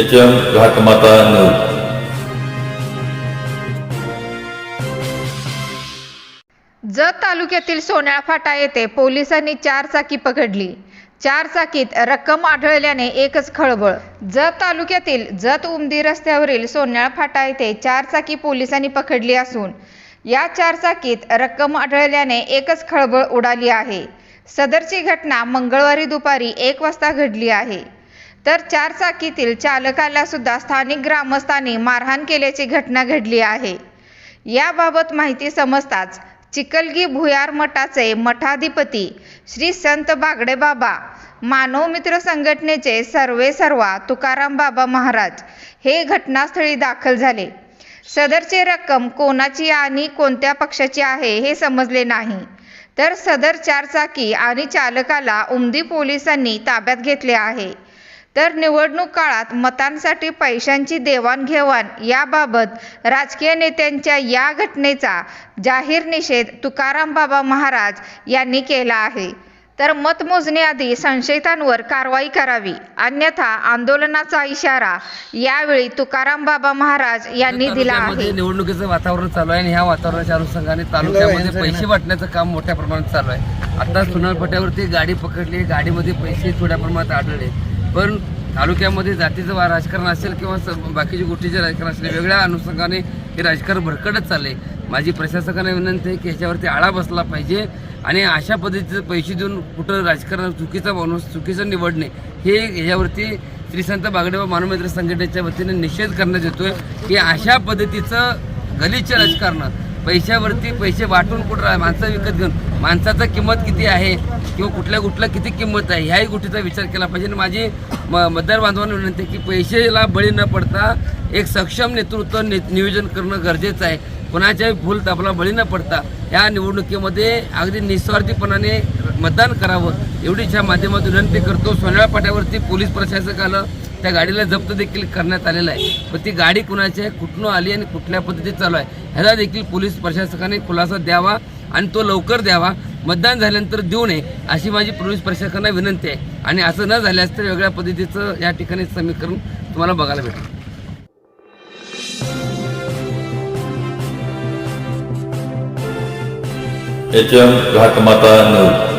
H M Ghatmata news Jath तालुक्यातील सोन्याळ फाटा येथे पोलिसांनी चार चाकी पकडली. चार चाकीत रक्कम आढळल्याने एकच खळबळ. जत तालुक्यातील जत उमदी रस्त्यावरील सोन्याळ फाटा येथे चार चाकी पोलिसांनी पकडली असून या चार चाकीत रक्कम आढळल्याने एकच खळबळ उडाली आहे. सदरची घटना मंगळवारी दुपारी एक वाजता घडली आहे. तर चार चाकीतील चालकाला सुद्धा स्थानिक ग्रामस्थांनी मारहाण केल्याची घटना घडली आहे. याबाबत माहिती समजताच चिकलगी भुयार मठाचे मठाधिपती श्री संत बागडे बाबा मानव मित्र संघटनेचे सर्वे सर्वा तुकाराम बाबा महाराज हे घटनास्थळी दाखल झाले. सदरची रक्कम कोणाची आणि कोणत्या पक्षाची आहे हे समजले नाही. तर सदर चारचाकी आणि चालकाला उमदी पोलिसांनी ताब्यात घेतले आहे. तर निवडणूक काळात मतांसाठी पैशांची देवाणघेवाण याबाबत राजकीय नेत्यांच्या या घटनेचा जाहीर निषेध तुकाराम बाबा महाराज यांनी केला आहे. तर मतमोजणीआधी संशयितांवर कारवाई करावी अन्यथा आंदोलनाचा इशारा यावेळी तुकाराम बाबा महाराज यांनी दिला तालुक्यामध्ये आहे. निवडणुकीचं वातावरण चालू आहे आणि ह्या वातावरणाच्या अनुषंगाने तालुक्यामध्ये पैसे वाटण्याचं काम मोठ्या प्रमाणात चालू आहे. आता सुनारपट्यावरती गाडी पकडली गाडीमध्ये पैसे थोड्या प्रमाणात आढळले. पण तालुक्यामध्ये जातीचं वा- राजकारण असेल किंवा स- बाकीची गोष्टीचे राजकारण असेल वेगळ्या अनुषंगाने हे राजकारण भरकटच चालले माझी प्रशासकांना विनंती आहे की ह्याच्यावरती आळा बसला पाहिजे आणि अशा पद्धतीचे पैसे देऊन कुठं राजकारण चुकीचा माणूस चुकीचं निवडणे हे ह्याच्यावरती श्रीसंत बागडेबा मानवमित्र संघटनेच्या वतीने निषेध करण्यात येतोय की अशा पद्धतीचं गलिच्छ राजकारण पैशावरती पैसे वाटून कुठं रा- माणसं विकत घेऊन. माणसाचा किंमत किती आहे? किंवा कुठल्या कुठल्या किती किंमत आहे? ह्याही गोष्टीचा विचार केला पाहिजे. आणि माझी म मतदार बांधवांना विनंती की पैशाला बळी न पडता एक सक्षम नेतृत्व नि नियोजन करणं गरजेचं आहे. कोणाच्याही भूल तापला बळी न पडता या निवडणुकीमध्ये अगदी निस्वार्थीपणाने मतदान करावं. एवढीच्या माध्यमातून विनंती करतो. सोनाळा पाट्यावरती पोलीस प्रशासक आलं. त्या गाडीला जप्त देखील करण्यात आलेलं आहे. पण ती गाडी कुणाची आहे कुठनं आली आणि कुठल्या पद्धतीत चालू आहे ह्याचा देखील पोलीस प्रशासकाने खुलासा द्यावा आणि तो लवकर द्यावा. मतदान झाल्यानंतर देऊ नये अशी माझी पोलीस प्रशासकांना विनंती आहे. आणि असं न झाल्यास तर वेगळ्या पद्धतीचं या ठिकाणी समीकरण तुम्हाला बघायला भेटेल. H M Ghatmata news.